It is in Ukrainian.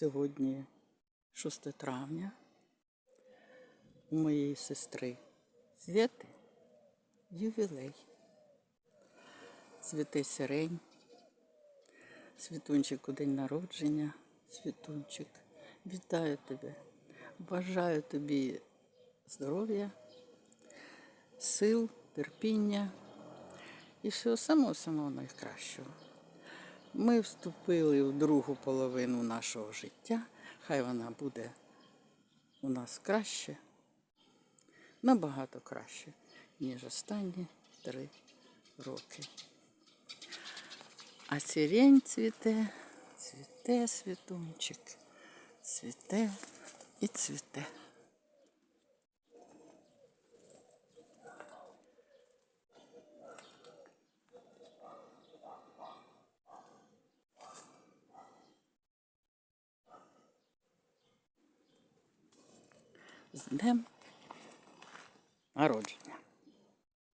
Сьогодні 6 травня. У моєї сестри Свєти ювілей. Цвіте сирень. Світунчику день народження. Світунчик, вітаю тебе. Бажаю тобі здоров'я, сил, терпіння і всього самого-самого найкращого. Ми вступили в другу половину нашого життя. Хай вона буде у нас краще, набагато краще, ніж останні три роки. А сирень цвіте, цвіте світунчик, цвіте і цвіте. З днем народження.